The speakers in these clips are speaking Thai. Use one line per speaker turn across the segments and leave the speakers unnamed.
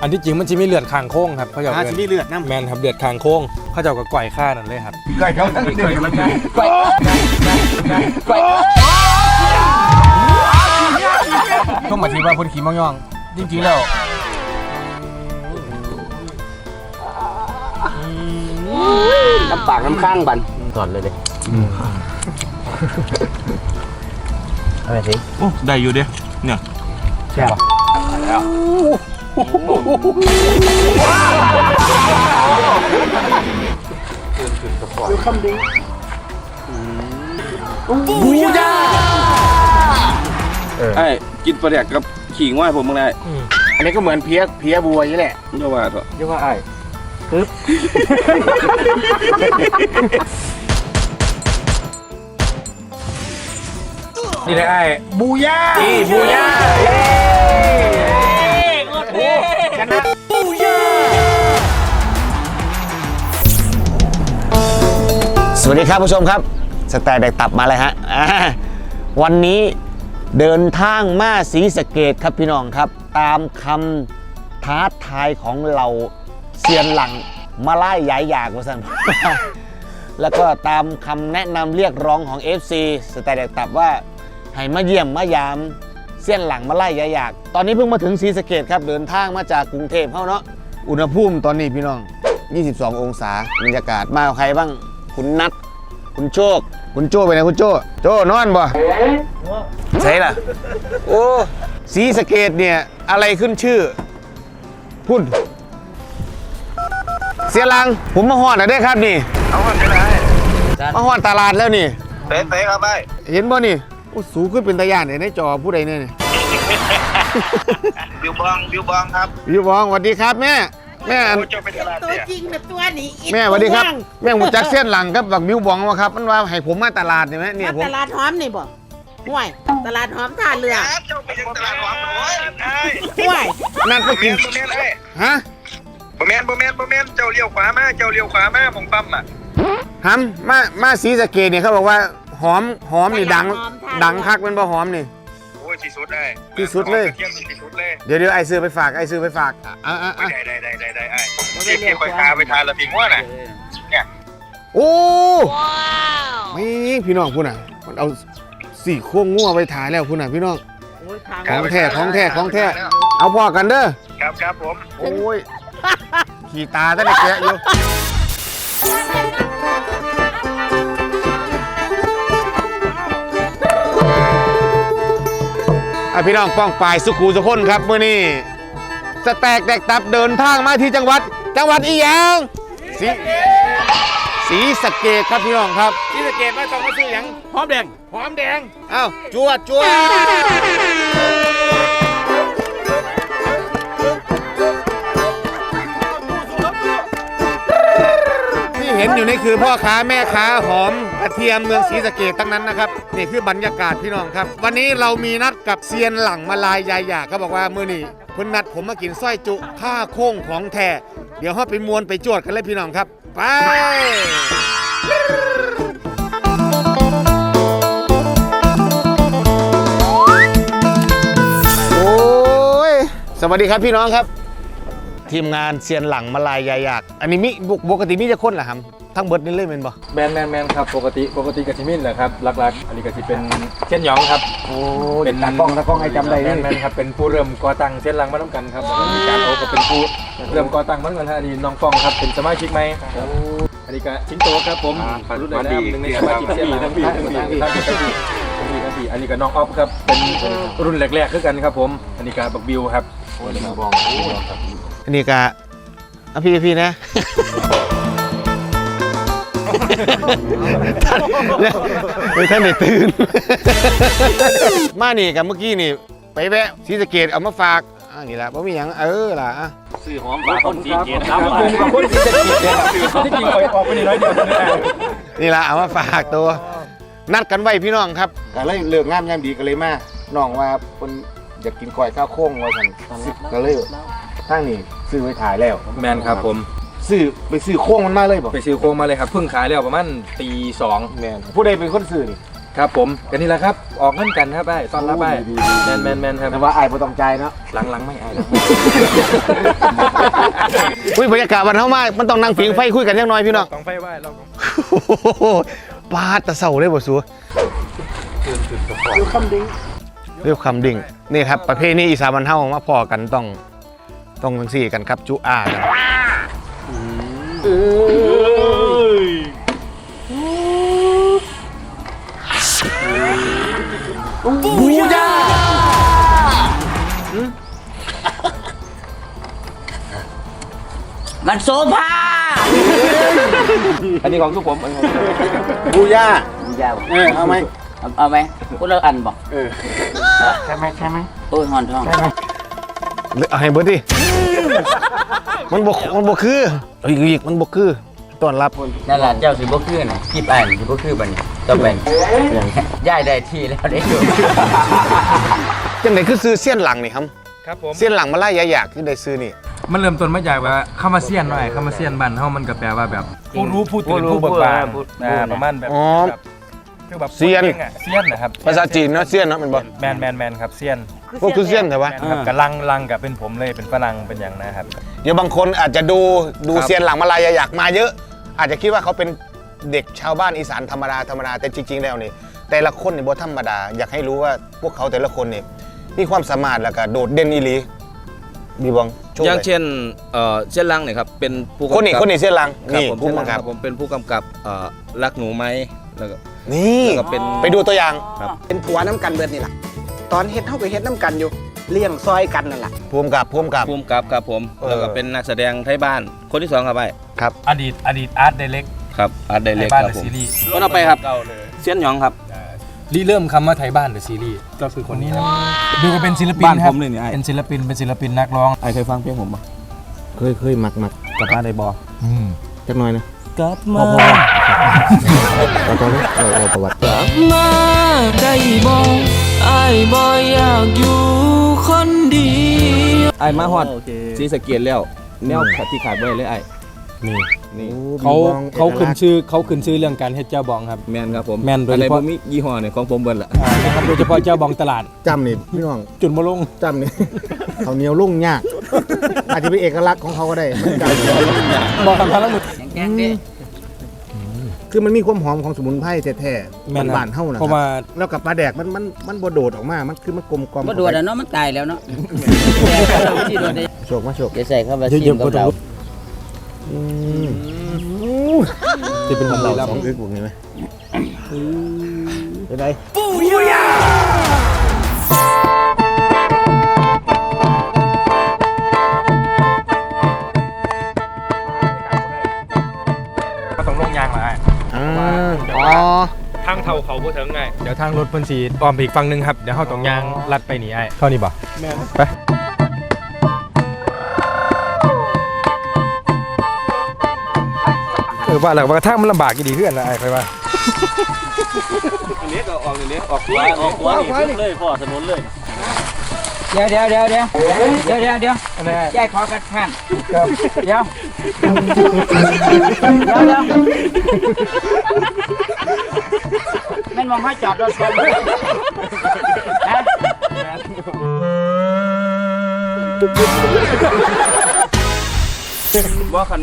อันที่จริงมันจะมีเลือดคางโค้งครับเขาจะ
อา
เอิ้
จะ
น
มีเลือดน้
แมนครับเลือดคางโค้งเขาจะเอากับก่อยฆ่านั่นเลยครับ
ไก่เขาทั้งเด็กมันไก่
ก็มาทีว่าคนขี่มังยอง จริงๆแล้วำ
น้ำปากน้ำข้างบัน
ก่อนเลยเลยอะไรสิ
ได้อยู่เด้เนี่ย
ใช่ปะ
ไอ้กินปลาแดกกับขิงว่าให้ผมบ้างได้
อันนี้ก็เหมือนเพี้ยเพี้ยบัวนี่แหละ
เยาว่าเถอะ
เรียกว่าไอ้
นี่เลยไอ้
บูย่า
นี่บูย่า
ชนะ
สวัสดีครับผู้ชมครับ สแตนแดกตับมาเลยฮะอ่าวันนี้เดินทางมาศรีสะเกดครับพี่น้องครับ ตามคำท้าทายของเราเซียนหลังมาไล่ยายอยากว่าสัน แล้วก็ตามคำแนะนำเรียกร้องของ FC สแตนแดกตับว่าให้มาเยี่ยมมายาม เส้นหลังมาไล่ยายอยาก ตอนนี้เพิ่งมาถึงศรีสะเกดครับเดินทางมาจากกรุงเทพเข้าเนาะอุณหภูมิตอนนี้พี่น้อง 22 องศาบรรยากาศมากับใครบ้างคุณนัทคุณโชค คุณโจ้ไปไหนคุณโจ้โจ้นอนบ่ใช่ล่ะ โอ้ศรีสะเกดเนี่ยอะไรขึ้นชื่อ พุ่น เสียหลังผมมาหอดนะได้อครับนี่
เอาคนไปไหน
มาหอดตลาดแล้วนี่
เป๊ะเป๊ะครับไอ้
เห็นบ่นี่ โอ้สูงขึ้นเป็นตะยานเนี่ยในจอผู้ใดเนี่ยนี่
บิวบองบิวบองครับ
พี่บองสวัสดีครับแม่แม่อัน
โอ้เจ้าไปตลาด
ตัว
เนี่ย
จริงแบบตัวนี้อีก
แม่สวัสดีครับ
ว่าง
แม่ผมจักเส้นหลังครับบักมิวบองว่าครับมันว่าให้ผมมาตลาดเนี่ยไหมเนี่ยผม
มาตลาดหอมนี่บ่ห่วย ตลาดหอมท่าเรือ
เจ้าไปยังตลาดหอมโอ้ยไอ้
ห่วย
นัดไป
บ่แม
กิน
นบ่แมนไอ้
ฮะ
บ่แมนบ่แมนบ่แมนเจ้าเลี้ยวขวามาเจ้าเลี้ยวขวามาผมปั๊มอะ
ฮัมมามาสีสะเกดเนี่ยเขาบอกว่า หอมหอมนี่ดังดังคักเป็นบ่หอมนี่
โอ้ยที่สุดได้
ที่สุดเลย
เทียมที่สุดเลย
เดี๋ยวเดี๋ยวไอซื้อไปฝากไอซื้อไปฝากอะอะอะอะ
ได้ได้ได้ได้ได้ไอ้เทียบเทียบคอยคาไปทานละพิงว่าน่ะ
โอ้ไม่พี่น้องพูดน่ะมันเอาสี่โค้งงัวไปถ่ายแล้วพูดน่ะพี่น้อง
โอ้ยทาง
ของแท้ของแท้ของแท้ เอาพอกันเด้อ
ครับครับผม
โอ้ย ขี่ตาตั้งแต่แกะอยู่ อะพี่น้องป้องปายสุขูสุคนครับเมื่อนี้สแตกแดกตับเดินทางมาที่จังหวัด จังหวัดอีหยังสีสีสะเกดครับพี่น้องครับ
ที่สะเกตว่าต้องมาซื้อหยังหอมแดงหอมแดง
เอ้าจวดจวดที่เห็นอยู่นี่คือพ่อค้าแม่ค้าหอม กระเทียมเมืองศรีสะเกดทั้งนั้นนะครับนี่คือบรรยากาศพี่น้องครับ วันนี้เรามีนัดกับเซียนหลังมาลายยายหยาเขาบอกว่ามื้อนี้เพิ่นนัดผมมากินสร้อยจุข้าโค้งของแท้เดี๋ยวเฮาไปมวนไปจวดกันเลยพี่น้องครับ ไป โอ้ย สวัสดีครับพี่น้องครับ ทีมงานเซียนหลังมาลายยายอยาก อันนี้มีปกปกติมีจะคนเหรอครับทั้งเบิดนี่เลยเป็นบ่
แมนแมนแมนครับปกติปกติกะทิมินแหละครับหลักๆอันนี้กะทิเป็นเส้นหยองครับ
โอ้
เป็น
ตากล้องตากล้องให้จำได้
แม
เลย
นแมนครับเป็นผู้เริ่มก่อตั้งเส้นหลังมาต้องกันครับแล้วมีการโอก็เป็นผู้เริ่มก่อตั้งมาตั้งแต่อันนี้น้องฟองครับเป็นสมาชิกใหม่ครับอันนี้ก็ชิงโตครับผมรุ่นแรกๆหนึ่งในสมาชิกเส้นหลังทั้งปีทั้งปีทั้งปีทั้งปีทั้งปีทั้งปีอันนี้ก็น้องออฟครับเป็นรุ่นแรกๆคือกันครับผมอันนี้ก็บักบิวครับ
อันนี้กะอะพี่พี่นะ ท่านเฮ้ยท่านได้ตื่น มานี่กับเมื่อกี้นี่ ไปแวะศรีสะเกดเอามาฝากอ่านี่แหละบ่มีหยังเออล่ะอะ
ซื้อหอมปลาคนสีเกต
ครับผมกับคนที่จะกินเนี่ยที่จริงคอยออกไปนี่ร้อยเดียวนี่แหละ
เอามาฝากตัว นัดกันไว้พี่น้องครับก็เลยเลิกงานยามดีก็เลยมาน้องว่าเพิ่นอยากกินก้อยข้าวโค้งว่าซั่นก็เลยทางนี้ซื้อไว้ถ่ายแล้ว
แมนครับผม
ซื้อไปซื้อโค้งมันมาเลยบ่
ไปซื้อโครงมาเลยครับเพิ่งขายแล้วประมาณตีสอง
แม่นผู้ใดเป็นคนซื้อนี่
ครับผมกันนี่แหละครับ ออกเงินกันครับไอ้ตอนรับไอ้แมนแมนแมนครับ
แต่ว่าไอ้บ่ต้องใจเนาะ
หลังหลังไม่ไอ้หลัง
อุ้ยบรรยากาศวันเท่ามากมันต้องนั่งผิงไฟคุยกันยังน้อยพี่น้อง
ต้องไฟไหว้เรา
ปาดแตะเสาเลยบ่สัวเรียกคำดิ่งเรียกคำดิ่งนี่ครับประเภทนี้อีสานมันเท่ามาพอกันต้องต้องจังสี่กันครับจุอากัน บูยา
มันโซฟา
อันนี้ของทุกผมอันนี้ของทุกผม
บูย่า
ยาว
เออเอาไหม
เอาไหมพวกเราอันบอก
เออใช่ไหมใช่ไหม
โอ้ยหอนทอง
เอาให้เบิดดิ มันบกมันบกคือเอ้ยอีกมันบกคือต้อนรับ
นั่นแหละเจ้าสิบ่คือน่ะกีบอ่านสิบ่คือบัดนี้ต้องเป็นย้ายได้ที่แล้วได้อยู่
จังไหนคือซื้อเสี้ยนหลังนี่ครับ
ครับผม
เสี้ยนหลังมาไล่ยาอยากคือได้ซื้อนี่
มันเริ่มต้นมาจากว่าคำว่าเซียนว่าไอ้คำว่าเซียนบ้านเฮามันก็แปลว่าแบบผู้รู้ผู้ตื่นผู้เบิกบานอ่าประมาณแบบ
อ๋อ
แบบคือแบบ
เซียน
ก่งอะเซียนนะครับ
ภาษาจีนเนาะเสี้ยนเนาะแมันบอก
แมนแมนแมนครับเซียน
พวกคือเสี้ยนแต่ว่า
แมนครับกับลังลังกับเป็นผมเลยเป็นฝรั่งเป็นอย่างนะครับ
เดี๋ยวบางคนอาจจะดูดู
ครับ
เซียนหลังมาลายอยากมาเยอะ อาจจะคิดว่าเขาเป็นเด็กชาวบ้านอีสานธรรมดาธรรมดาแต่จริง ๆ แล้วนี่แต่ละคนนี่บ่ธรรมดา อยากให้รู้ว่าพวกเขาแต่ละคนนี่มีความสามารถแล้วก็โดดเด่นอีหลีบีบองโชว์
อย่าง
เลย
เช่นเอ่อเช่นลังเนี่ยครับเป็นผู้กำกับ
คนนี้คนนี้เสี้ยนหลัง
ครับ
นี่
ผม
ผู้
เช่นลั
กำ
ง
กับ
ผมเป็นผู้กำกับเอ่อรักหนูไหมแล้วก็
นี่
แล้วก็เป็น
ไปดูตัวอย่าง
เป็นผัวน้ำกันเบิดนี่ล่ะ ตอนเฮ็ดเท่ากับเฮ็ดน้ำกันอยู่ เลี้ยงซอยกันนั่นแหละ
ผู้กำกับผู้กำกับ
ผู้กำกับครับผม
เออ
แล้วก็เป็นนักแสดงไทยบ้านคนที่สองครับไป
อดีตอดีตอาร์ตไดเรก
ครับอาร์ตไดเรก
บ้าน
ค
เด
รับ
อะ
ผม
ซีรีส์
คนเอาไปครับเซียนหยองครับ
รีเริ่มคำว่าไทยบ้านเดอะซีรีส์ก็คือคนนี้ครับดูก็เป็นศิลปิน
บ้าน
ค
ผ
รับ
มเลยนี่ไอ้
เป็นศิลปินเป็นศิลปินนักร้อง
ไอ้เคยฟังเพลงผมปะ
เคยเคยมักมัก
กลับบ้านได้บอ
อืม
จักหน่อยนะ
กลับมา
ตอนตอนนี้เราเอาประวัติ
มาได้บ่อายบ่อยากอยู่คนเดียว
ไอ้มาฮอดสีสะเกียแล้วแนวที่ขาดไว้เลยไอ้
นี่
นี่
เขาเขาขึ้นชื่อเขาขึ้นชื่อเรื่องการเฮ็ดเจ้าบองครับ
แมนครับผม
แม่นโดย
อะไร
เฉ
ผ
พาะ
มมียี่ห้อเนี่ยของผมเบิดละ
อ่านะครับโดยเฉพาะเจ้าบองตลาด
จำนี่พี่น้อง
จุดมาลง
จำนี่เขาวเหนียวลุ่งยากอาจจะเป็นเอกลักษณ์ของเขาก็ได้มันจำ
บอกคำพาแล้วมึง
แกงๆดิ
คือมันมีความหอมของสมุนไพรแท้ๆ
แม่นครับ
บ้านๆเฮานะ
เพราะ
ค
ว่า
รับแล้วกับปลาแดกมันมันมันบ่โดดออกมา มันคือมันกลมกล่อม
บ่โดดอะเนาะมันตายแล้วเนาะที่โดดได้
โชคมาโชค
จะใส่เข้าไป
เย
ซิ
อะ
ม
ๆ
กั
ก็
บ
ต้อ
เรา
งจะเป็นของเรา
สองอึกพวกนี้ไหมเป็นไร
ก็ เท่าเขาบ่ถึงไงเดี๋ยวทางรถเพิ่นสิอ้อมไปอีกฝั่งหนึงครับ เดี๋ยวเฮาต้องยางลัดไปนี่ไอ้เท่านี้บ่ไป เออว่าแล้วว่าทางมันลำบากอีดีเพื่อนนะไอ้ไปว่า
อันนี้ก็ออกอันนี้ออกขวาออกขวานี่เลยพ่อถนนเลย
เดี๋ยวเดี๋ยวเดี๋ยวเดี๋ยวเดี๋ยวเดี๋ยวเดี๋ยว
อันนี้
ยายขอกัดข้างเดี๋ยวเดี๋ยวเดี๋ยวแม่นมองให้จอดรถก่อนฮะ
ว่าคัน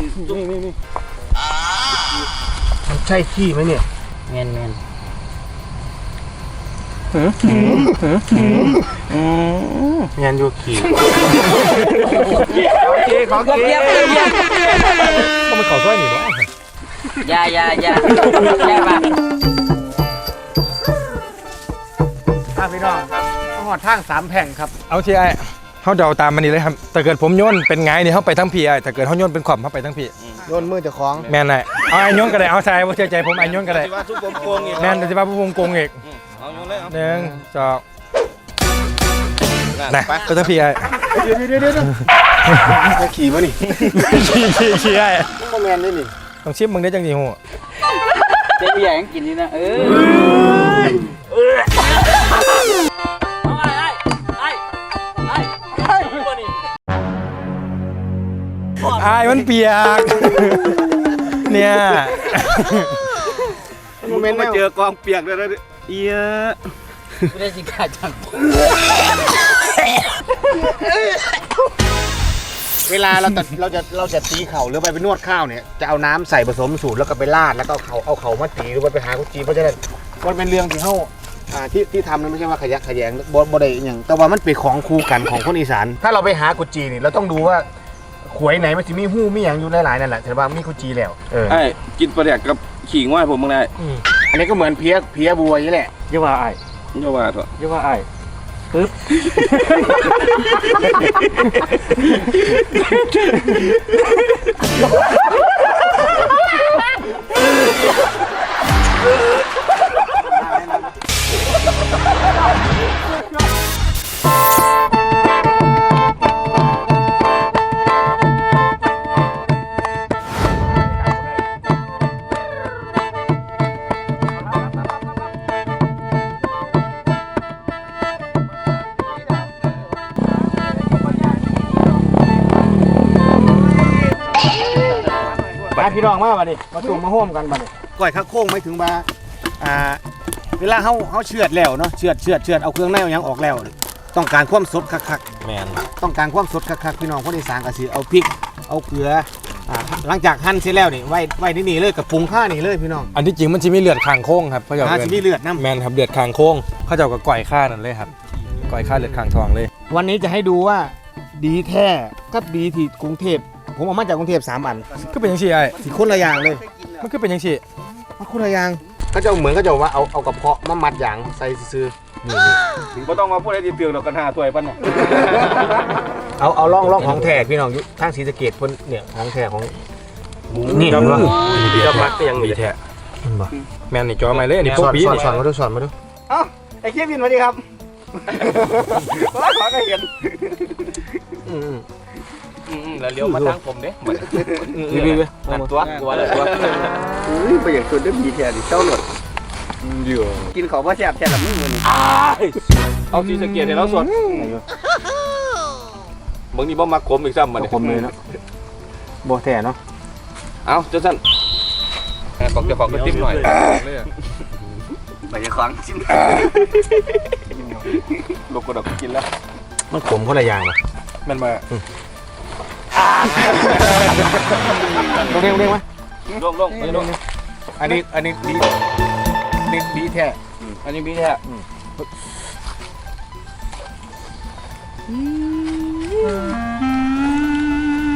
ใช่ขี้ไหมเนี่ย
แม่นแม่น
งานยูขี่
ของเกียบเกียบ
ก็มันเขาซอยนี่บ่
อยาอยาอยาอยา
ดทางสามแผงครับ
เอาที่ไอ้เฮาเดาตามมันนี่เลยครับแต่เกิดผมโยนเป็นไงนี่เฮาไปทั้งพี่ไอ้แต่เกิดเฮาโยนเป็นขวบเฮาไปทั้งพี่
โยนมือเจ้าของ
แม่นไอ้เอาไอ้โยนก็ได้เอาใส่บ่เชื่อใจผมไอ้โยนก็ได้
ว่าทุกผมโกงอีก
แม่นแต่สิว่าผู้วงโกงอีก
เอาอยู่เลยเอา
หนึ่งสองนะก็ทั้งพี่ไอ้
เดี๋ยวเดี๋ยวเดี๋ยวเดี๋ยวจะขี่มานี่
ชี้ชี้ชี้ไอ้
คอมแมนได้นี่
ต้องชิมมึงได้จังสิฮู้
เด็กผู้ใหญ่ยังกินนี่นะเออ
อายมันเปียก เนี่ย
โมเมนต์
มา
แนว
เจอกองเปียกเลยนะเอีย
ไม่ได้สิกาจัง
เวลาเราจะเราจะเราจะตีเข่าหรือไปไปนวดข้าวเนี่ยจะเอาน้ำใส่ผสมสูตรแล้วก็ไปราดแล้วก็เอาเข่าเอาเข่ามาตีหรือว่าไปหากุจีเพราะฉะนั้นมันเป็นเรื่องที่เขาอ่าที่ที่ทำนั้นไม่ใช่ว่าขยักขยงบ่บ่ได้อหย่างแต่ว่ามันเป็นของคู่กันของคนอีสาน ถ้าเราไปหากุจีนี่เราต้องดูว่า ขวยไหนมันจะมีหู้มีอย่างอยู่หลายๆนั่นแหละแต่ว่ามีกุจีแล้วเออ
ไอ้กินปลาแดกกับขิงว่าให้ผมบ้างได้
อันนี้ก็เหมือนเพี้ยเพี้ยบัวนี่แหละ
เยาว่าไอ้
เยาว่าเถอะ
เยาว่าไอ้ปึ๊บ
พี่น้องมาบัดนี้มาตุ่มมาห่วมกันบัดนี้ก้อยข้าวโค้งไม่ถึงว่าอ่า เวลาเขาเขาเชือดแล้วเนาะเชือดเชือดเชือดเอาเครื่องในเอาหยังออกแล้ว ต้องการความสดคัก
แมน
ๆต้องการความสดคักๆพี่น้องคนอีสานก็สิเอาพริก เอาเกลืออ่าหลังจากหั่นเสร็จแล้วนี่ไว้ไว้ที่นี่เลยกับปรุงข้านี่เลยพี่น้อง
อันที่จริงมันจะมีเลือดคางโค้งครับเขาเจะ
หาสิมีเลือดน้
แมนครับเลือดคางโค้งเขาเจะกับก่อยข้านั่นเลยครับก่อยข้าเลือดคางทองเลยำ
วันนี้จะให้ดูว่าดีแท้กับดีที่กรุงเทพ ผมเอามาจากกรุงเทพสามอัน
ก็เป็นยังชีไอ้
สิคนละอย่างเลย
มันก็เป็นยังชี
มาคนละอย่างก็จะเหมือนก็จะว่าเอาเอากระเพาะมามัดอย่างใส่ซื้อๆนี่
บ่ต้องมาพูดให้ดีเปลือกดอกกันหาถ้วยปั้นน่ะ
เอาเอาล่องล่องของแท้พี่น้องอยู่ทางศรีสะเกดเพิ่นเนี่ยของแท้ของนี่เห็นบ่
ดีจะมักยังดีแท้
เห็นบ่
แมนนี่จอมาเลยอันนี่
ส
พวก
อน
ปี
สอน
นี่
สอนมาดูสอนมาดู
ไอ้เควินมาดิครับขอก็เห็น
อืม
แล้วเลี้ยวมาทางผมเด้
พี่พี่
นั่นตัวตัวแล้วตัว
อุ้ยไปอย่างตัวเด้ดีแท้ดิเจ้าหนวด
เดี๋ยว
กินของว่าแซ่บแท้ละมึงมื้อนี้
เอาสีสะเกียดให้เราสดบางทีบ่มักขมอีกซ้ำมาเนี่ย
ผมเลยเนาะบ่แท้เนาะ
เอาจังซั่นแอบบอกจะบอกกระติ๊บหน่อย
ไปจะของชิม
ลูกกระดกกินแล้ว
มันขมคนละอย่างว่ะ
แมนมา
ลง เรียงเรียงไหม
ลงลงไม่ลง
อันนี้อันนี้ดีดีดีแท้
อันนี้พี่แท้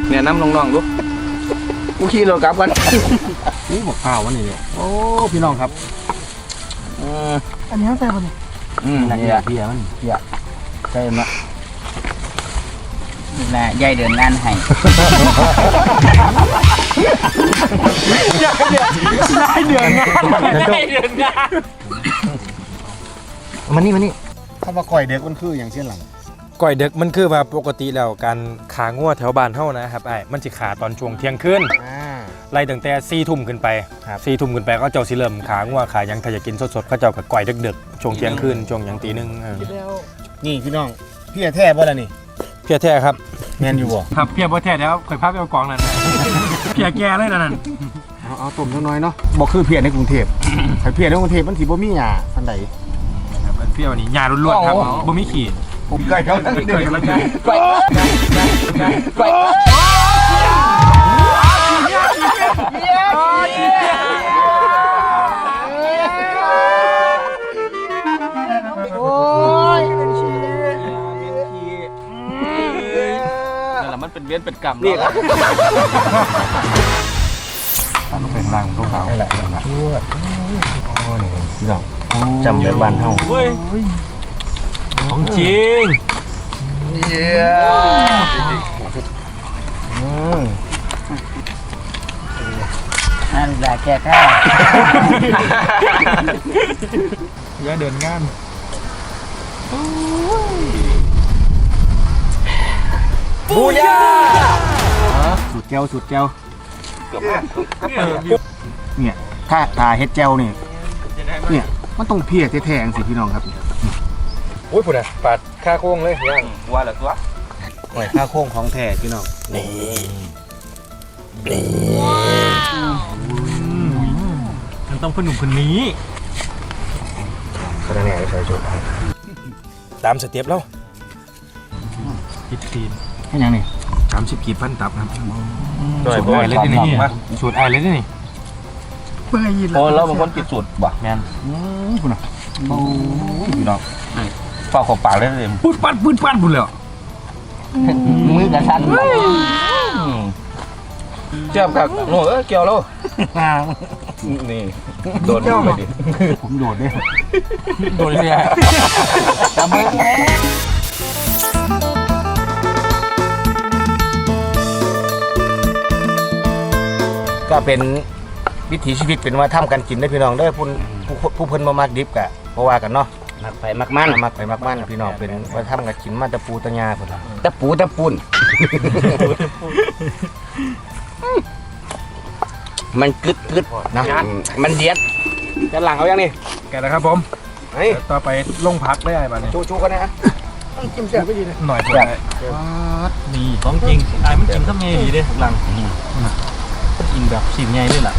เนี่ยน้ำน้องๆลูก
กูขี่รถกลับกัน
นี่บอกข้าววันนี้เนี่ยโอ้พี่น้องครับ
อันนี้ใส่บ่นี่ยอืมนั่แหละเพียมันเพียใส่มานี่แหละยายเดินงานให้
มานี่มานี่เข้ามาก่อยเด็กมันคืออย่างเช่นหลัง
ก่อยเด็กมันคือว่าปกติแล้วการขางัวแถวบ้านเฮานะครับไอ้มันสิขาตอนช่วงเที่ยงคืน
อ่า
ไล่ตั้งแต่สี่ทุ่มขึ้นไป
ครับ
สี่ทุ่มขึ้นไปก็เจ้าสิเริ่มขางัวขาหยังถ้าอยากกินสดๆเขาเจ้ากับก่อยดึกๆช่วงเที่ยงคืนช่วงหยังตีหนึงเออ
นี่พี่น้องพี่แท้บ่ล่ะนี่
เพียแท้ครับ
แมนอยู่บ่
ครับเพียบ่แท้แล้วข่อยพาไปเอากองนั่นเพียแก่เลยนั่น
เอาเอาต้มน้อยๆเนาะบ่คือเพียในกรุงเทพไอ้เพียในกรุงเทพมันสิบ่มีหญ้าอันใด
เพียวันนี้หญ้าล้วนๆครับบ่มีขี้
ผมไก่เขาตั้งเด็กแล้วไง
นั่น เป็นเวียนเป็นกรรม
นี่
เนาะ
เป็นร่างของเขา
นี่แหละพี่น้องจำแบบบ้านเฮา
เว้ยของจริง
อืม
นั่นแหละแก่ข้า
อย่าเดินงาน
สูตรแก้วสูตรแก้วเนี่ยถ้าทาเฮ็ดแก้วนี่เนี่ยมันต้องเพียแท้ๆจังสิพี่น้องครับ
โอ้ยพุ่นน่ะปาดค่าโค้งเลยย่าง
ว่าแล้วตัว
หอยข้าวโค้งของแท้พี่น้อง
มันต้องพนุ่มคนนี้
คะแนนใส่ชุด
ตามสเต็ปแล้วพิธี
ให้ยังนี่
สามสิบกีบพันตับครับสูตรไอ้เลยนี่นี่สูตรไอ้เลยนี่
โอ้เราเป็นคนกินสูตรบ่แม่น
คุณอะ
พี่น้องฝากขอบปากได้เลย
ปืดปัดปืดปัดบุญเลย
มือกระชัน
เจ็บกับโน่เอ้ยเกี่ยวแล้วนี่โดนไปดิ
ผมโดดเนี่ย
โดนเลย
จับมือ
ก็เป็นวิถีชีวิตเป็นว่าทำกันกินได้พี่น้องได้อผู้ผู้ผู้เพิ่นมามากดิบกะเพราะว่ากันเนาะ
มักไปมักมัน
มากไปมากมันพี่น้องเป็นว่าทำกันกินมาแตะปูตะยาพุ่นล่ะ
ตะปูตะปูน มันกึดกึด
นะ
มันเดียด
จะหลังเอายังนี่
แกนะครับผม
เฮ้ย
ต่อไปลงพักได้ไอ้บ้านนี้
ชูชูกันนะ
หน่อยเพื่อนนี่ของจริงไอ้มันจริงข้างในดีเด้หลัง กินแบบสิ่งใหญ่ด้วยล่ะ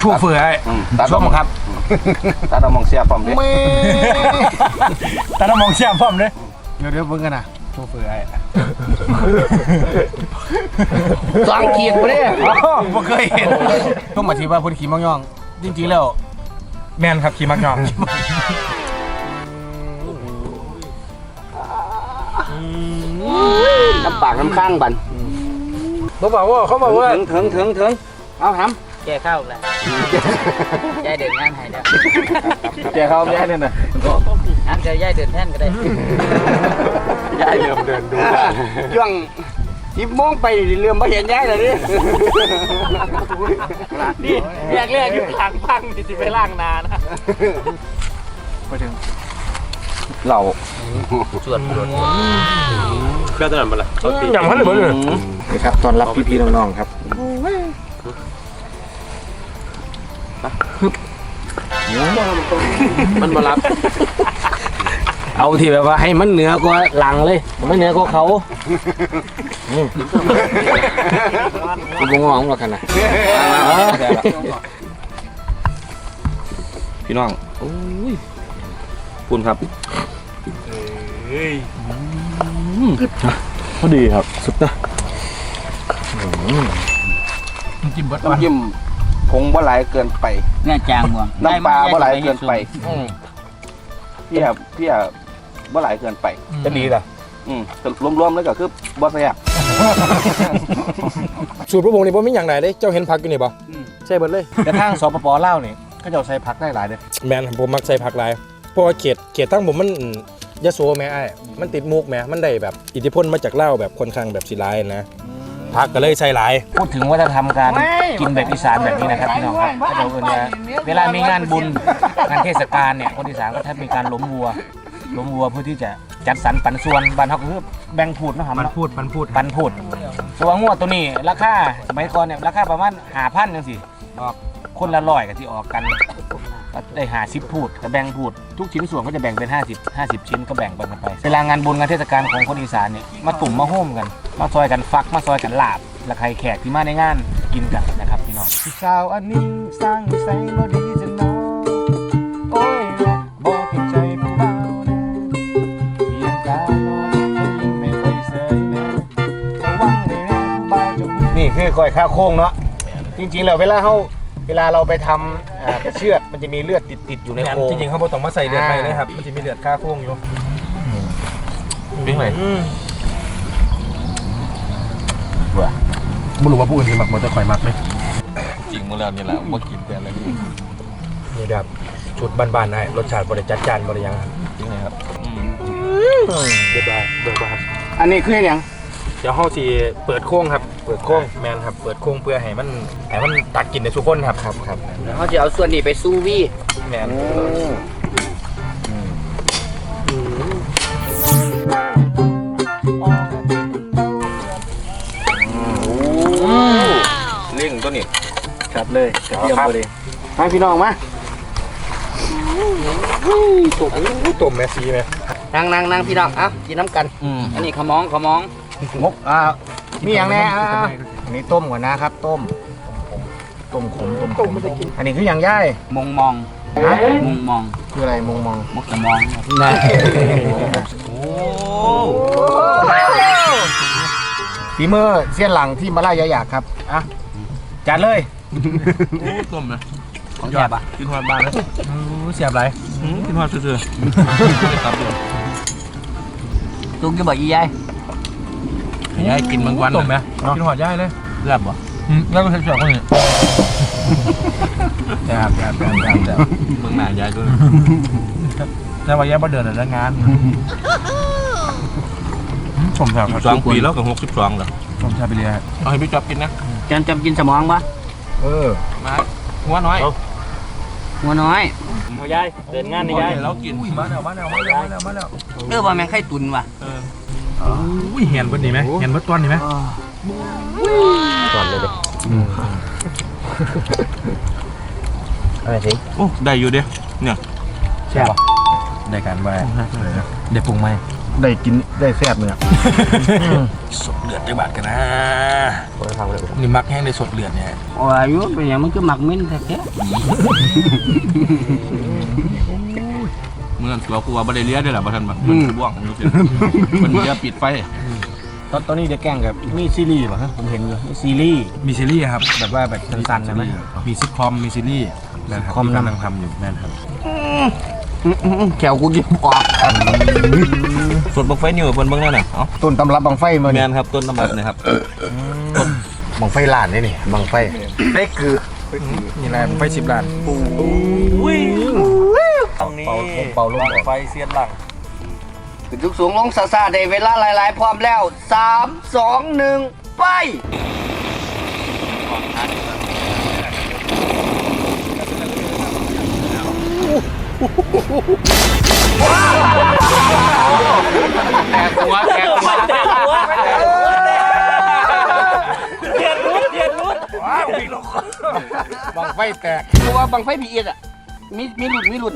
ชั่วเฟื่อย
ตัด
ชมครับ
ตัดเอามองเสียบผมดิ
แต่ถ้ามองเสียมพร้อมเลย
เดี๋ยวเดี๋ยวเบิ่งกันนะ
ชั่วเฟื่อย
สองขีดไปเลย
บ่เคยเห็น
ต้องมาทีว่าเพุ่นขี่มังย่อง จริงๆแล้ว
แมนครับขี่มักยอง
น้ำปากน้ำข้างบัน
เขาบอกว่าเขาบอกว่า
ถึงถึงถึงถึง
เอาหำแกเข้าแล้วยายเดินงานให้แล้ว
แกเขาไม่ให้เนี่ยนะ
อันจะยายเดินแท่นก็ได้
ยายเริ่มเดินดู
ช่วงยิบโมงไปเรือมมาเห็นยายเลยดินี่แรกแรกอยู่หลังพังที่ไปล่างนานะ
เรา
ชวนชว น
เครื่องตลาดมาละ
อย่างนั้นเลยบ่เลย
นี่ครับตอนรับพี่ๆน้องๆครับ
มันมารับ เอาที่แบบว่าให้มันเหนือกว่าหลังเลยไม่เหนือกว่าเขาคุณบงงของเรากันนะ
พี่น้องโอ้ยคุณครับเฮ้ย พอดีครับ สุดนะ
จิ้มเบิร์ด
น้ำจิ้มผงบ่หลายเกินไป
เนี่ยจางว่ะ
น้ำปลาบ่หลายเกินไปพี่ครับพี่อะบ่หลายเกินไป
จะดีล่ะ
อืมรวมๆแล้วก็คือบ่แซ่บ
สูตรพระวงศ์นี่ผมไม่อย่างไหนเลยเจ้าเห็นผักอยู่นี่ป่ะใช่เบิร์ดเลย
แต่ทางสปปลาวนี่เขาจะเอาใส่ผักได้หลายเด้อ
แมนผมมักใส่ผักหลายเพราะว่าเขตเขตตั้งผมมันอืม ยะโสแม่ไอ้ายมันติดมุกแม่มันได้แบบอิทธิพลมาจากเหล้าแบบค่อนข้างแบบสีลายนะผักก็เลยใส่หลาย
พูดถึงวัฒนธรรมการกินแบบอีสานแบบนี้นะครับพี่น้องครับก็จะเอิ้นว่าเวลามีงานบุญงานเทศกาลเนี่ยคนอีสานก็แทบมีการล้มวัวล้มวัวเพื่อที่จะจัดสรรปันส่วนบ้านเขาก็คือแบ่งพูดเนาะครับ
มัน
เนาะ
พูดมันพูด
ปันพูดส่วนงวดตัวนี้ราคาสมัยก่อนเนี่ยราคาประมาณหาพันจังสิออกคนละร้อยกับที่ออกกัน ก็ได้หาสิบพูดก็แบ่งพูด ทุกชิ้นส่วนก็จะแบ่งเป็น 50 50 ชิ้นก็แบ่งกันไปเวลางานบุญงานเทศกาลของคนอีสานเนี่ยมาตุ่มมาโฮมกัน มาซอยกันฟักมาซอยกันลาบและใครแขกที่มาในงานกินกันนะครับพี่น้องสาวอันนี้สร้างแสงบ่ดีจะนอนโอ้ยบ่เพียงใจผู้เบานะเพียงตาลอยจะยิ้มไม่ค่อยเสยนะระวังเลยนะผู้เบาจะนี่คือก้อยข้าวโค้งเนาะจริงๆแล้วเวลาเฮาเวลาเราไปทำ อ่าเชือดมันจะมีเลือดติดๆอยู่ใน
แมน
โค้ง
จริงๆเขาบอกต้องมาใส่เลือดไปเลยครับ มันจะมีเลือดค่าโค้งอยู่
ปิ้งเลย
ไม่รู้ว่าผู้อื่นสิมักมันจะคอยมักไหม
จริงหมดแล้วนี่แหละบ่กินแต่อะไรนี่
นี่ครับชุดบ้านๆนะรสชาติบริจัดจานบริยังครับ
จริงเลยครับ
เรียบร้อยเบิกบาน
อันนี้คืออย่าง
เดี๋ยวเฮาสิเปิดโค้งครับ เปิดโค้งแมนครับ เปิดโค้งเพื่อให้มันให้มันตักกินในทุกคนครับครับครับ
เขาจะเอาส่วนนี้ไปสู้วี่
แมน
เล่งตัวนี้
ครับเลยกระเทียมพอดี
ให้พี่น้องมา
ตุ่มตุ่มแมซีไหม
นั่งนั่งนั่งพี่น้องเอ้ากินน้ำกันอันนี้ขมองขมอง
งกอ่า มีอย่างแน่อ่าอันนี้ต้มก่อนนะครับ ต้ม ต้มขมต้มขมอันนี้คืออย่างย่าย
มองมอง
ฮะ
มองมอง
คืออะไรมองมอง
มกจะมอง
ฝีมือเสี้ยนหลังที่มาล่ายาอยากครับอะจัดเลย
ต้มนะ
ของแย่ปะ
กินหอดบานนะ
เสียบไร
กินหอดซื่อๆครับเดี๋ยว
ตุ้งจะบอกยี่ยาย
ให้ ยายกินบางวัน
ต้มไหม
เนาะ
กินหอดย่ายเลย
เลือบบ่
อืมแล้วก็เสียบคนนี้แซ่บแซ่บแซ่บแซ่บแซ่บ
เมืองหนายายด้วย
แต่ว่าย่ายมาเดินในงานผมแซ่บครับ
สองปีแล้วกับหกสิบสองแล้ว
ผมแซ่บไปเลยฮะ
เอาให้พี่จอบกินนะ
จันจำกินสมองปะ
เออ
มาหัวน้อย
หัวน้อย
ยายเดินงานนี่ยาย
เรากิน
มาแล้วมาแล้วมาแล้วมาแล้วมาแล้ว
เออว่าแมงไข่ตุนว่ะ
อุ้ยเห็นบนนี้ไหมเห็นบนต้นนี่ไหม
อะไรสิ
โอ้ได้อยู่เด้เนี่ย
ใช่ป่ะได้การไปเดี๋ยวปรุงไหม
ได้กินได้แซ่บเนี่ย
สดเลือดได้บาดกันนะนี่มักแห้งได้สดเลือดเนี่ย
โอ้ยอายุเป็นอย่างมันก็หมักมิ้นแท้
เมื่อเรากลัวบริเลียได้หรอบ่ทันบักมันบ่วงอยู่เสียมันเลียปิดไฟ
ตอนตอนนี้เด็กแกล้งกับมีซีรีส์ป่ะฮะผมเห็นอยู่มีซีรีส์
มีซีรีส์ครับแบบว่าแบบสั้นๆนะไหมมีซิทคอมมีซีรีส์นะครับ
ซิทคอม
ที่
นะ
กำลังทำอยู่นั่นครับ
ๆแขวกูกินออก
สดบักไฟนิวเพิ่นเบิ่งแล้วน่ะเอ้า
ต้นตำรับบังไฟมา
แม
เนี่ย
นครับต้นตำรับนะครับ
บังไฟลานนี่นี่บังไฟได้คือ
นี่แหละไฟสิบล้าน
ตรง นี้
เป่าเป่าลมออก
ไฟเสียนหลัง
ขึ้นสูงสูงลงซาซาได้เวลาหลาย ๆ พร้อมแล้วสามสองหนึ่งไป
บังไฟแตก
เพราะว่าบังไฟพีเอ็ดอะ มีมีหลุดมีหลุด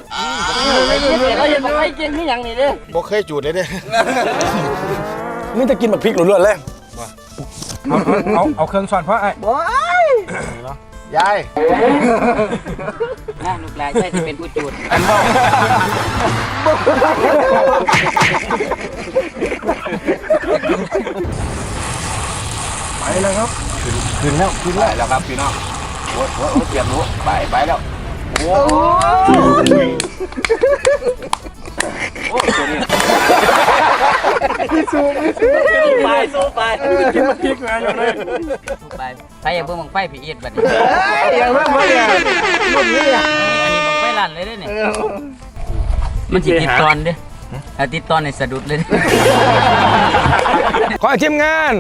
ไม่หลุดเราเห็นบังไฟเก่งที่อย่างนี้เด้
บ่เคยจุดเลยเด้
นี่จะกินแบบพริกล้วนๆเลย
เอาเอาเอาเครื่องช้อนเพราะไอ้
ยาย
นะลูกหลานใช่ที่เป็นผู้จูด
ขึ้นแล้วขึ้น
ไปแล้วครับพี่น้องโอ้โหเตรียมรู้ไปไปแล้ว โอ้โอ้ตัวนี้
ไปสู้ไป
กินมาพริกมาอยู่เลย
ไปใครอยากเบิ่งบังไฟพีเอ็ดบัดนี้
อย่างนั้นมาเนี่ยรุ่นนี้อะ
อันนี้บังไฟลั่นเลยเด้เนี่ยมันสิติดตอนเด้ถ้าติดตอนในสะดุดเลย
ขอทีมงาน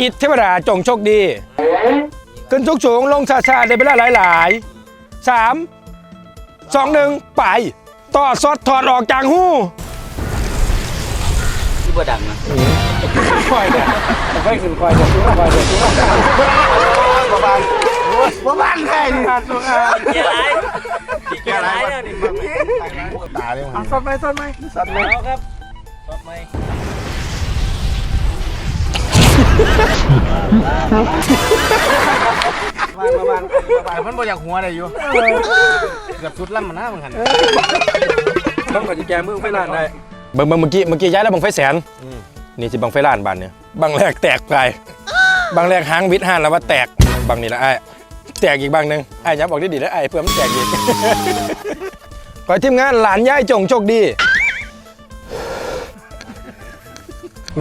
อิทเทวดาจงโชคดี ขึ้นทุกสูงลงชาชาได้เวลาหลายๆสาม สองหนึ่งไป ต่อสดถอดออกจากหู้
ที่บ่ดังนะ
บ่บ้านใครนี่
เกี่ยวไรเกี่ยวไรเนี่ยนี่
ตาเลยมัน
สดไหมสดไหมสดไหม
เอาครับต่อไป
บ้านบ้านบ้านมันบ่อยากหัวได้อยู่เกือบสุดล่ำมันนะมันหัน
ต้องก่อนจะแกมือไฟล้านได้
เบิ่งเบิ่งเมื่อกี้เมื่อกี้ย้ายแล้วบังไฟแสนนี่จะบังไฟล้านบานเนี่ยบังแรกแตกไปบังแรกหางวิทย์ห้านแล้วว่าแตกบังนี่ละไอ้ายแตกอีกบังหนึ่งไอ้ายย้ำบอกได้ดีแล้วไอ้ายเพื่อมันแตกอีกขอให้ทีมงานหลานย่ายจงโชคดี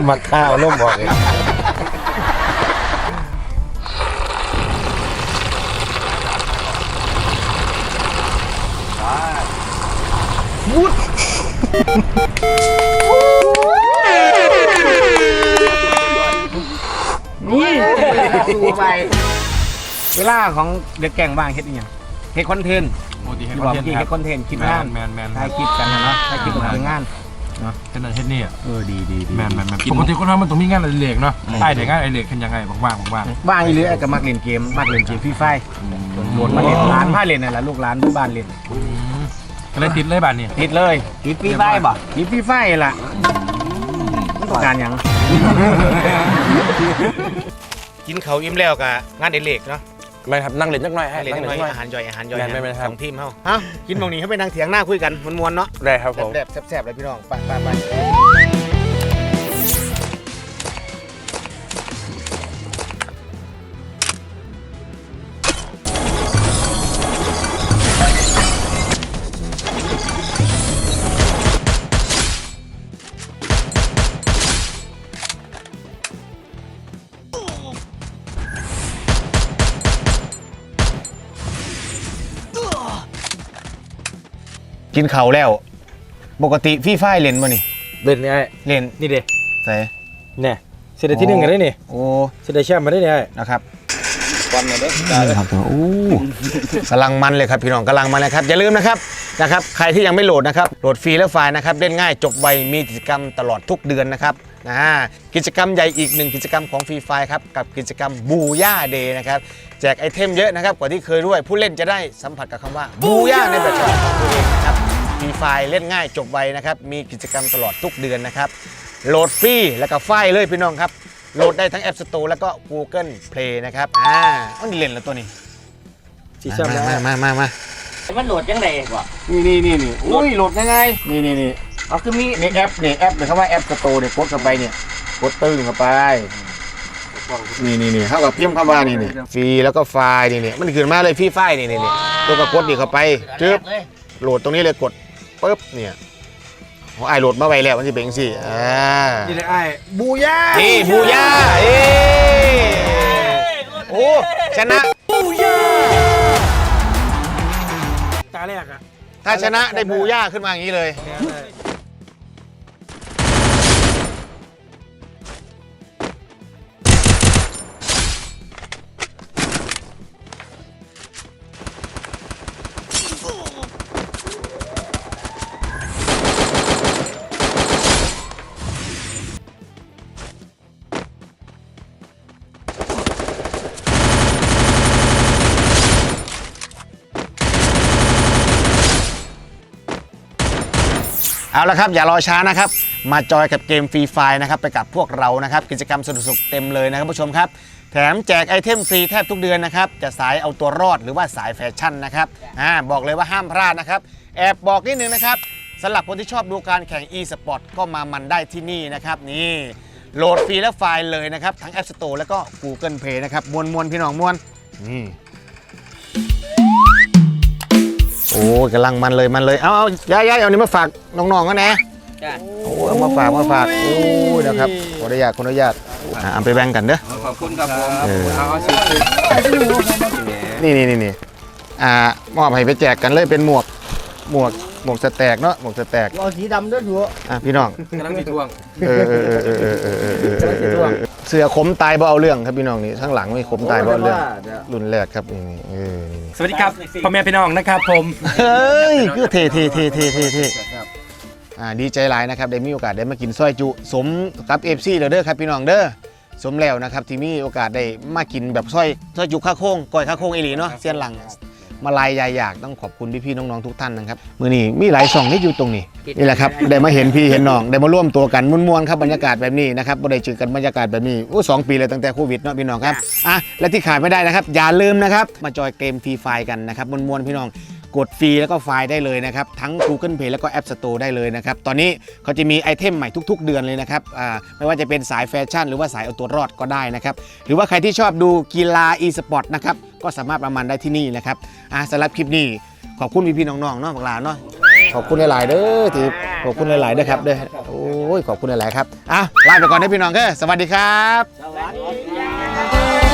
มันข้าวล่มบอกเลย
สู้ไป
เวลาของเด็กแก่งบ้างเฮ็ดอีหยังเฮ็ดคอนเทนต์
โอ้ดีให้
ที่
ค
บ
อ
อนก
เทน
เมื่อกี้
ต์ค
เฮ็
รับ
ดคอนเทนต์คิด
แม
งาน
นแมนแมน
ถ่ายคลิปกันนะเนาะถ่ายคลิปกับทีมงาน
เทนเทนนี่
เออดีดีดี
แมนแมนแมนปกติคนทำมันต้องมีงานอะไรเล็กเนาะไอ้เด็กงานอะไรเล็กเป็นยังไงบ้างบ้างบ้าง
บ้างอีหรือไอ้ก็มักเล่นเกมมักเล่นเกมฟรีไฟโหลดมาเล่นร้านผ้าเล่นนั่นแหละลูกร้านที่บ้านเล่น
ก็เลยติดเลยบ้านนี่
ติดเลย
ติดปีใบบ่
ติดฟรีไฟล่ะมันต้องการหยัง กินเขาวอิ่มแล้วกะงานเด็กเนาะ
ไม่ครับนั่งเล่นจักหน่อยให้
ให้เล่น
นั่ง
น้
เล่
อนย
จักหน่อย
อาหารย่อยอาหารย่อย
แม่นไหมครับ
สองทีมเฮาฮะกินตรงนี้ให้ไปนั่งเถียงหน้าคุยกันมวนๆเนาะ
ได้ครับผม
แซ่บๆแซ่บๆเลยพี่น้อง ไปไปไป กินเขาวแล้ว ปกติพี่ฝ้ายเล่นบ่นี่
เล่นนี่ไอ้
เล่น
นี่เด้
ใส่
เนี่ยเสได็จที่หนึ่งกันได้นี่
โอ้
เสได็จแชมป์มาได้นี่ไอ้
นะครับ
วันนี้เด้อ
ครับโอ้กำลังมันเลยครับพี่น้องกำลังมันเลยครับอย่าลืมนะครับนะครับ ใครที่ยังไม่โหลดนะครับโหลดฟรีและไฟล์นะครับเล่นง่ายจบไวมีกิจกรรมตลอดทุกเดือนนะครับนะกิจกรรมใหญ่อีกหนึ่งกิจกรรมของฟรีไฟล์ครับกับกิจกรรมบูย่าเดย์นะครับแจกไอเทมเยอะนะครับกว่าที่เคยด้วยผู้เล่นจะได้สัมผัสกับคำว่าบูย่าในแบบฉบับของตัวเองนะครับฟ รีไฟล์เล่นง่ายจบไวนะครับ มีกิจกรรมตลอดทุกเดือนนะครับ โหลดฟรีแล้วก็ไฟล์เลยพี่น้องครับ โหลดได้ทั้ง App Store แล้วก็ Google Play นะครับ อ่าอันนี้เล่นแล้วตัวนี้
สีแชมป์
มา
ได้
มามามา
มันโหลดยังไงก่อน
นี่นี่นี่นี่อุ้ยโหลดง่ายๆนี่นี่นี่
เอาคือมี
นี่แอปนี่แอปเนี่ยคำว่า App Store เนี่ยกดเข้าไปเนี่ยกดตึ้งเข้าไปนี่นี่นี่เข้ากับพิมพ์คำว่านี่นี่ฟรีแล้วก็ไฟล์นี่นี่มันขึ้นมาเลยฟรีไฟล์นี่นี่นี่ตัวก็กดนี่เข้าไปจึ๊บ
เลย
โหลดตรงนี้เลยกด ปึ๊บเนี่ยโอ้ไอายโหลดมาไว้แล้วมันจะเป็นสิอ่า
นี่เลยไอ้บูย่า
นี่บูย่าเอ้โอ้ชนะ
ตาแรกอะ
ถ้าชนะได้บูย่าขึ้นมาอย่างนี้เลย เอาละครับอย่ารอช้านะครับ มาจอยกับเกมฟรีไฟนะครับไปกับพวกเรานะครับ กิจกรรมสนุกๆเต็มเลยนะครับผู้ชมครับ แถมแจกไอเทมฟรีแทบทุกเดือนนะครับจะสายเอาตัวรอดหรือว่าสายแฟชั่นนะครับอ่าบอกเลยว่าห้ามพลาดนะครับ แอบบอกนิดนึงนะครับสำหรับคนที่ชอบดูการแข่ง e-sport ก็มามันได้ที่นี่นะครับนี่โหลดฟรีและไฟล์เลยนะครับ ทั้ง App Store แล้วก็ Google Play นะครับมวนมวนๆพี่น้องมวนนี่ โอ้ยกำลังมันเลยมันเลย เอาเอาย้ายย้ายเอานี่มาฝากน้องๆกันนะ
จ้ะ
โอ้ยเอามาฝากมาฝากโอ้ยเดี๋ยวครับขออนุญาตขออนุญาตอะเอาไปแบ่งกันเด้อ
ขอบคุณครับผม
เออ
เอาเอาสิ
นี่นี่นี่นี่อ่ามอบให้ไปแจกกันเลยเป็นหมวกหมวก หมวกสแต็กเนาะหมวกสแต็ก
เอาสีดำด้วยหัว
อะพี่น้อง
กำลังมีทวง
เออเออเออเออเออเออเออเออเออเสือขมตายบ่เอาเรื่องครับพี่น้องนี่ข้างหลังไม่ขมตายบ่เอาเรื่องรุ่นแรกครับนี่นี่เออนี่นี่
สวัสดีครับพ่อแม่พี่น้องนะครับผม
เฮ้ยคือเท่เท่เท่เท่เท่เท่อ่าดีใจหลายนะครับได้มีโอกาสได้มากินซอยจุสมกับเอฟซีเด้อครับพี่น้องเด้อสมแล้วนะครับที่มีโอกาสได้มากินแบบซอยซอยจุข้าโค้งก้อยข้าโค้งเอหลีเนาะเสียนหลัง มาลายยายอยากต้องขอบคุณพี่ๆน้องๆทุกท่านนะครับมือนี้มีหลายช่องที่อยู่ตรงนี้นี่แหละครับได้มาเห็นพี่เห็นน้องได้มาร่วมตัวกันมวนๆครับบรรยากาศแบบนี้นะครับบ่ได้เจอกันบรรยากาศแบบนี้โอ้สองปีเลยตั้งแต่โควิดเนาะพี่น้องครับอะและที่ขาดไม่ได้นะครับ อย่าลืมนะครับมาจอยเกมฟรีไฟกันนะครับมวนๆพี่น้อง กดฟรีแล้วก็ไฟล์ได้เลยนะครับ ทั้ง Google Play แล้วก็ App Store ได้เลยนะครับ ตอนนี้เขาจะมีไอเทมใหม่ทุก ๆ เดือนเลยนะครับไม่ว่าจะเป็นสายแฟชั่น หรือว่าสายเอาตัวรอดก็ได้นะครับ หรือว่าใครที่ชอบดูกีฬา e-sport นะครับก็สามารถประมาณได้ที่นี่นะครับสำหรับคลิปนี้ขอบคุณพี่ๆน้องๆเนาะบักหลาเนาะขอบคุณหลายๆเด้อที่ขอบคุณหลายๆเด้อครับเด้อโอ้ยขอบคุณหลายๆครับอะลาไปก่อนนะพี่น้องเด้อสวัสดีครับ
สวัสดี